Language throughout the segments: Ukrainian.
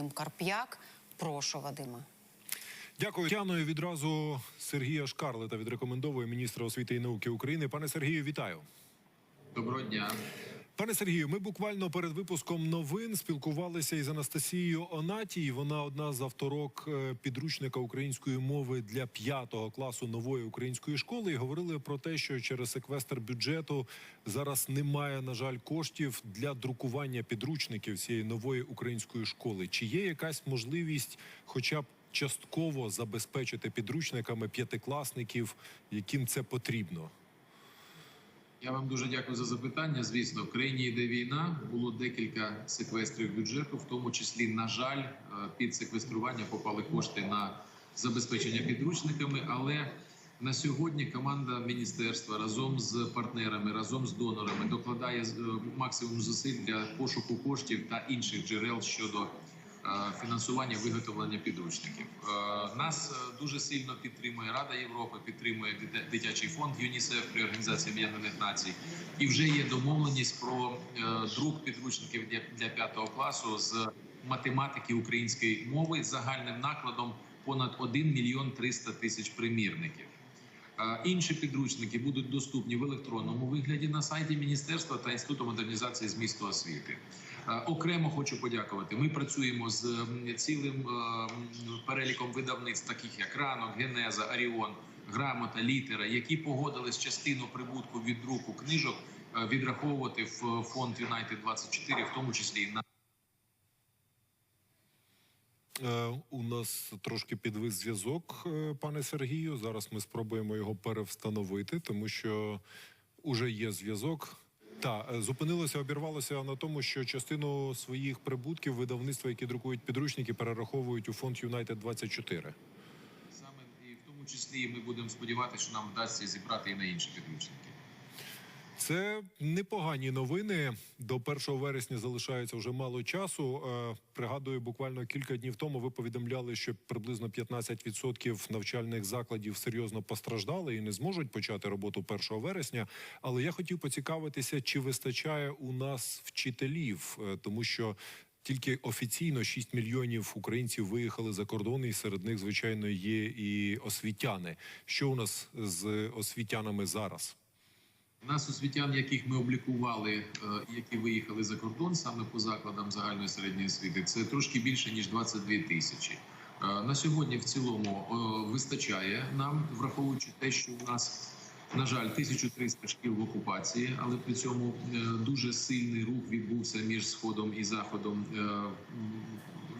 Вадим Карп'як. Прошу, Вадима. Дякую, Тяною. Відразу Сергія Шкарлета відрекомендовує міністра освіти і науки України. Пане Сергію, вітаю. Доброго дня. Пане Сергію, ми буквально перед випуском новин спілкувалися із Анастасією Онатій. Вона одна з авторок е, підручника української мови для п'ятого класу нової української школи. І говорили про те, що через секвестр бюджету зараз немає, на жаль, коштів для друкування підручників цієї нової української школи. Чи є якась можливість, хоча б частково забезпечити підручниками п'ятикласників, яким це потрібно? Я вам дуже дякую за запитання. Звісно, в країні йде війна. Було декілька секвестрів бюджету, в тому числі, на жаль, е, під секвестрування попали кошти на забезпечення підручниками. Але на сьогодні команда міністерства разом з партнерами, разом з донорами докладає е, максимум зусиль для пошуку коштів та інших джерел щодо. Е, Фінансування виготовлення підручників Е, нас е, дуже сильно підтримує Рада Європи, підтримує дитячий фонд ЮНІСЕФ при організації Об'єднаних Націй. І вже є домовленість про друк підручників для, п'ятого класу з математики української мови з загальним накладом понад 1 мільйон 300 тисяч примірників. Інші підручники будуть доступні в електронному вигляді на сайті міністерства та інституту модернізації змісту освіти. Е, Окремо хочу подякувати. Ми працюємо з цілим е, переліком видавництв, таких як ранок, генеза, Аріон, грамота, літера, які погодились частину прибутку від друку книжок е, відраховувати в фонд Юнайтед 24 в тому числі і на. У нас трошки підвис зв'язок, пане Сергію. Зараз ми спробуємо його перевстановити, тому що уже є зв'язок. Та е, зупинилося, обірвалося на тому, що частину своїх прибутків видавництва, які друкують підручники, перераховують у фонд Юнайтед 24 Саме і в тому числі ми будемо сподіватися, що нам вдасться зібрати і на інші підручники. Це непогані новини. До 1 вересня залишається вже мало часу. Е, Пригадую, буквально кілька днів тому ви повідомляли, що приблизно 15% навчальних закладів серйозно постраждали і не зможуть почати роботу 1 вересня. Але я хотів поцікавитися, чи вистачає у нас вчителів, Е, тому що. Тільки офіційно 6 мільйонів українців виїхали за кордон, і серед них, звичайно, є і освітяни. Що у нас з освітянами зараз? Нас освітян, яких ми облікували, е, які виїхали за кордон саме по закладам загальної середньої освіти, це трошки більше ніж 22 тисячі. Е, На сьогодні в цілому е, вистачає нам, враховуючи те, що у нас на жаль 1300 шкіл в окупації, але при цьому дуже сильний рух відбувся між сходом і заходом.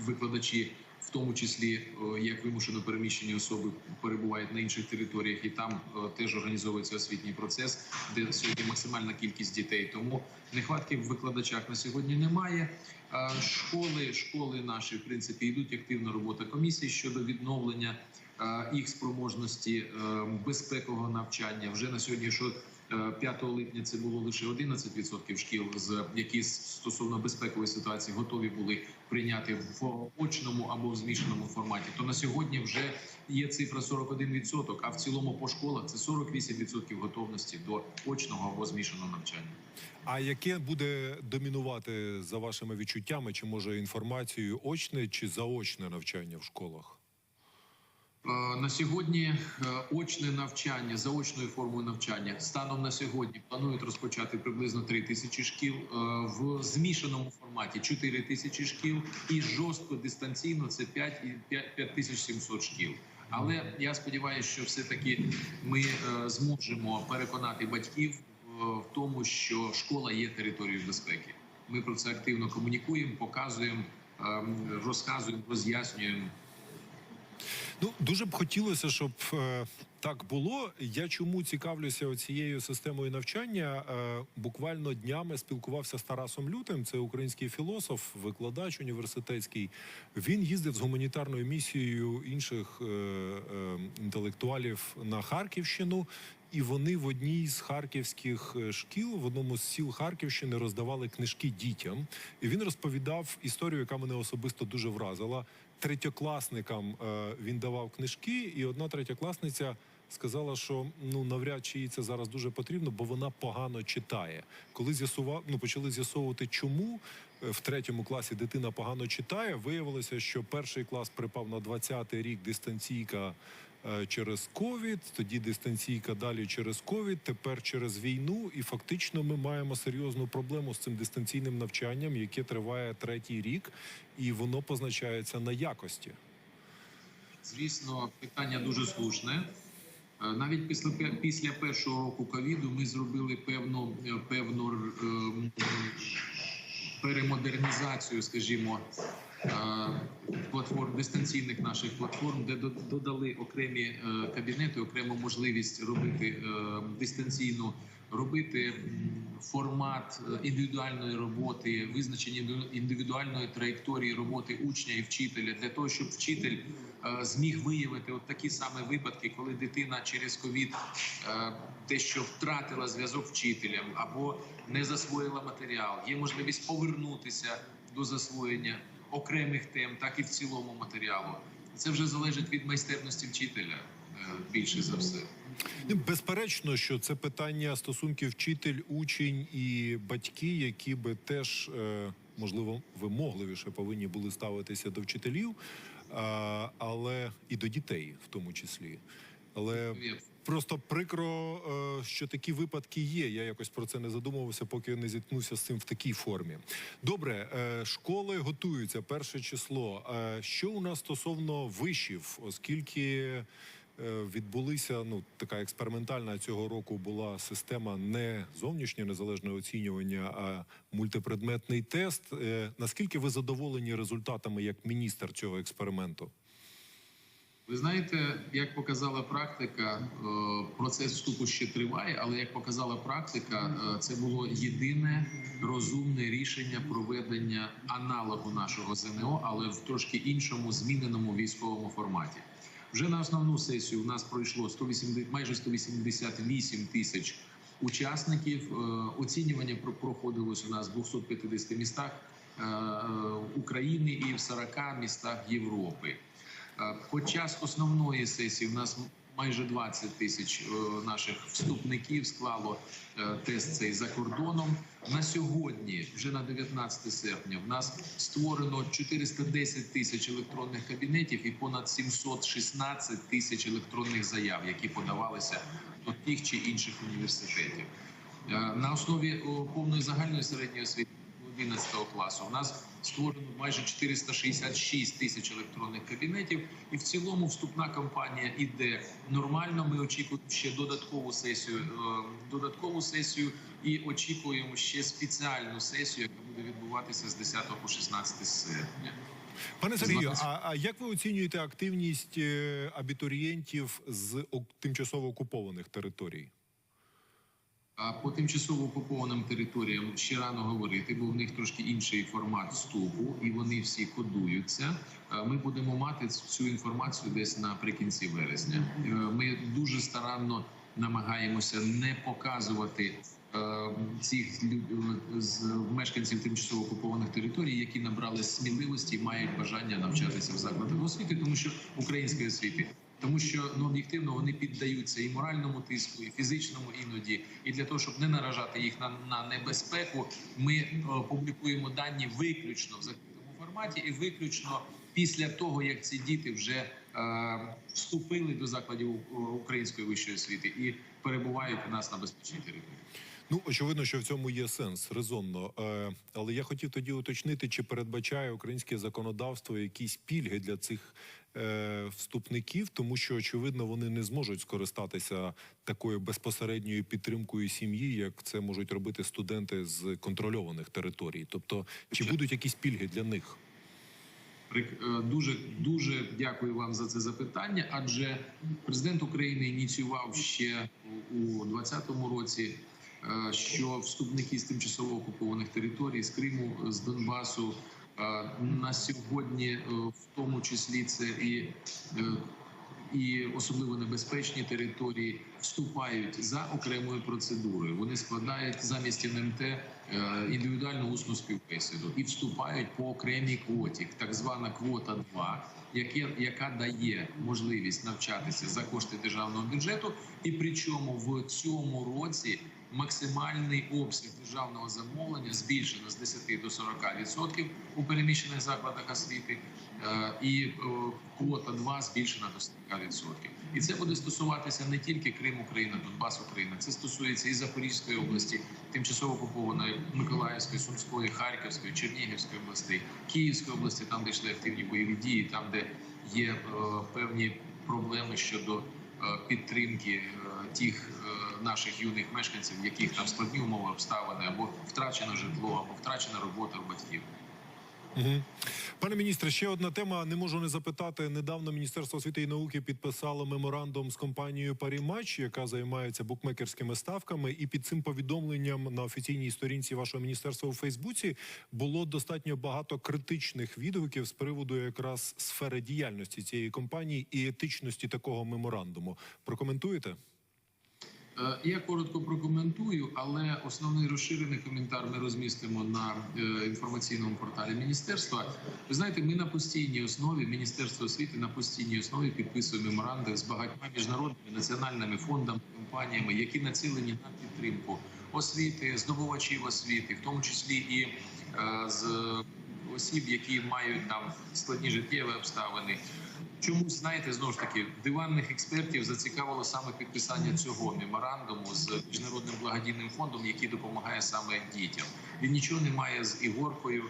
Викладачі, тому числі е, як вимушено переміщені особи, перебувають на інших територіях, і там е, теж організовується освітній процес, де сьогодні максимальна кількість дітей. Тому нехватки в викладачах на сьогодні немає. Е, Школи, школи наші в принципі йдуть активна робота комісії щодо відновлення їх спроможності безпекового навчання. Вже на сьогодні, що 5 липня це було лише 11% шкіл, з які стосовно безпекової ситуації готові були прийняти в очному або в змішаному форматі. То на сьогодні вже є цифра 41%, а в цілому по школах це 48% готовності до очного або змішаного навчання. А яке буде домінувати за вашими відчуттями, чи може інформацією очне чи заочне навчання в школах? Е, На сьогодні е, очне навчання заочною формою навчання станом на сьогодні планують розпочати приблизно 3 тисячі шкіл е, в змішаному форматі 4 тисячі шкіл і жорстко дистанційно це 5 і 5 5700 шкіл. Але я сподіваюся, що все таки ми зможемо переконати батьків в тому, що школа є територією безпеки. Ми про це активно комунікуємо, показуємо, ем, розказуємо, роз'яснюємо. Ну дуже б хотілося, щоб е, так було. Я чому цікавлюся цією системою навчання? Е, буквально днями спілкувався з Тарасом Лютим. Це український філософ, викладач університетський. Він їздив з гуманітарною місією інших е, е, інтелектуалів на Харківщину. І вони в одній з харківських е, шкіл, в одному з сіл Харківщини, роздавали книжки дітям. І він розповідав історію, яка мене особисто дуже вразила. Третьокласникам е, він давав книжки, і одна третьокласниця сказала, що ну навряд чи їй це зараз дуже потрібно, бо вона погано читає. Коли з'ясував, ну почали з'ясовувати, чому е, в третьому класі дитина погано читає. Виявилося, що перший клас припав на 20-й рік дистанційка через ковід, тоді дистанційка далі через ковід, тепер через війну. І фактично ми маємо серйозну проблему з цим дистанційним навчанням, яке триває третій рік, і воно позначається на якості. Звісно, питання дуже слушне. Е, Навіть після після першого року ковіду ми зробили певну е, певну е, перемодернізацію, скажімо, е, платформ дистанційних наших платформ, де додали окремі е, кабінети, окрему можливість робити е, дистанційну, робити формат е, індивідуальної роботи, визначення інди- індивідуальної траєкторії роботи учня і вчителя для того, щоб вчитель зміг виявити от такі саме випадки, коли дитина через ковід дещо втратила зв'язок з вчителем або не засвоїла матеріал. Є можливість повернутися до засвоєння окремих тем, так і в цілому матеріалу. Це вже залежить від майстерності вчителя е, більше за все. Ну, Безперечно, що це питання стосунків вчитель, учень і батьки, які би теж е, можливо вимогливіше повинні були ставитися до вчителів, але і до дітей, в тому числі. Але просто прикро, е, що такі випадки є. Я якось про це не задумувався, поки не зіткнувся з цим в такій формі. Добре, е, школи готуються перше число. Е, Що у нас стосовно вишів, оскільки відбулися ну така експериментальна цього року була система не зовнішнє незалежне оцінювання, а мультипредметний тест. Наскільки ви задоволені результатами як міністр цього експерименту? Ви знаєте, як показала практика, е, процес вступу ще триває, але як показала практика, е, це було єдине розумне рішення проведення аналогу нашого ЗНО, але в трошки іншому зміненому військовому форматі. Вже на основну сесію у нас пройшло 180, майже 188 тисяч учасників. Е, Оцінювання про- проходилось у нас в 250 містах України і в 40 містах Європи. Під час основної сесії в нас майже 20 тисяч е, наших вступників склало е, тест цей за кордоном. На сьогодні, вже на 19 серпня, в нас створено 410 тисяч електронних кабінетів і понад 716 тисяч електронних заяв, які подавалися до тих чи інших університетів. Е, На основі повної загальної середньої освіти 11 класу у нас створено майже 466 тисяч електронних кабінетів, і в цілому вступна кампанія іде нормально. Ми очікуємо ще додаткову сесію, е, додаткову сесію і очікуємо ще спеціальну сесію, яка буде відбуватися з 10 по 16 серпня. Пане Сергію, а, а як ви оцінюєте активність е, абітурієнтів з тимчасово окупованих територій? А по тимчасово окупованим територіям ще рано говорити, бо в них трошки інший формат вступу, і вони всі кодуються. Е, Ми будемо мати цю інформацію десь наприкінці вересня. Е, Ми дуже старанно намагаємося не показувати е, цих з мешканців тимчасово окупованих територій, які набрали сміливості і мають бажання навчатися в закладах освіти, тому що української освіти. Тому що ну об'єктивно вони піддаються і моральному тиску, і фізичному іноді. І для того, щоб не наражати їх на, на небезпеку, ми е, публікуємо дані виключно в закритому форматі, і виключно після того, як ці діти вже е, вступили до закладів е, української вищої освіти і перебувають у нас на безпечній території. Ну очевидно, що в цьому є сенс резонно. Е, але я хотів тоді уточнити, чи передбачає українське законодавство якісь пільги для цих вступників, тому що очевидно вони не зможуть скористатися такою безпосередньою підтримкою сім'ї, як це можуть робити студенти з контрольованих територій. Тобто, чи будуть якісь пільги для них? Е, Дуже дуже дякую вам за це запитання. Адже президент України ініціював ще у 2020 році, е, що вступники з тимчасово окупованих територій з Криму, з Донбасу е, на сьогодні, е, в тому числі це і е, і особливо небезпечні території вступають за окремою процедурою. Вони складають замість НМТ е, індивідуальну усну співбесіду і вступають по окремій квоті, так звана квота 2 яке, яка дає можливість навчатися за кошти державного бюджету, і причому в цьому році максимальний обсяг державного замовлення збільшено з 10 до 40% у переміщених закладах освіти, е, і е, квота 2 збільшена до 40%. І це буде стосуватися не тільки Крим, Україна, Донбас, Україна. Це стосується і Запорізької області, тимчасово окупованої Миколаївської, Сумської, Харківської, Чернігівської областей, Київської області, там де йшли активні бойові дії, там де є е, певні проблеми щодо підтримки тих наших юних мешканців, в яких там складні умови обставини, або втрачено житло, або втрачена робота у батьків. Угу. Пане міністре, ще одна тема. Не можу не запитати. Недавно Міністерство освіти і науки підписало меморандум з компанією Парімач, яка займається букмекерськими ставками. І під цим повідомленням на офіційній сторінці вашого міністерства у Фейсбуці було достатньо багато критичних відгуків з приводу якраз сфери діяльності цієї компанії і етичності такого меморандуму. Прокоментуєте? Е, Я коротко прокоментую, але основний розширений коментар ми розмістимо на е, інформаційному порталі міністерства. Ви знаєте, ми на постійній основі Міністерство освіти на постійній основі підписує меморандум з багатьма міжнародними національними фондами, компаніями, які націлені на підтримку освіти, здобувачів освіти, в тому числі і е, з осіб, які мають там складні життєві обставини. Чомусь знаєте, знову ж таки диванних експертів зацікавило саме підписання цього меморандуму з міжнародним благодійним фондом, який допомагає саме дітям. Він нічого не має з ігоркою.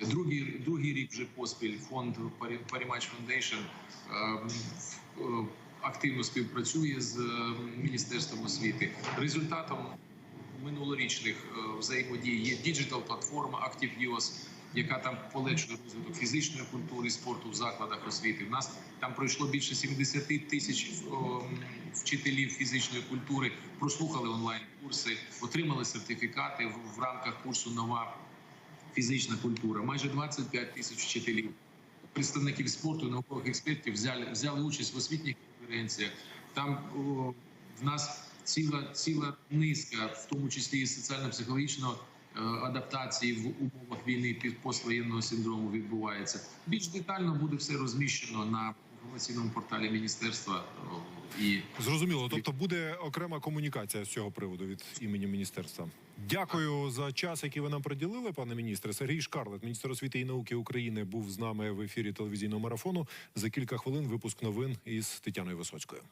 Другий другий рік вже поспіль фонд Парімач Foundation е, е, активно співпрацює з е, міністерством освіти. Результатом минулорічних е, взаємодій є діджитал платформа ActiveUS, яка там полегшує розвиток фізичної культури, спорту в закладах освіти. У нас там пройшло більше 70 тисяч вчителів фізичної культури, прослухали онлайн курси, отримали сертифікати в, рамках курсу Нова фізична культура. Майже 25 тисяч вчителів, представників спорту, наукових експертів взяли взяли участь в освітніх конференціях. Там о, в нас ціла ціла низка, в тому числі і соціально-психологічного адаптації в умовах війни під поствоєнного синдрому відбувається. Більш детально буде все розміщено на інформаційному порталі міністерства і Зрозуміло. Тобто буде окрема комунікація з цього приводу від імені міністерства. Дякую за час, який ви нам приділили, пане міністре. Сергій Шкарлет, міністр освіти і науки України, був з нами в ефірі телевізійного марафону. За кілька хвилин випуск новин із Тетяною Висоцькою.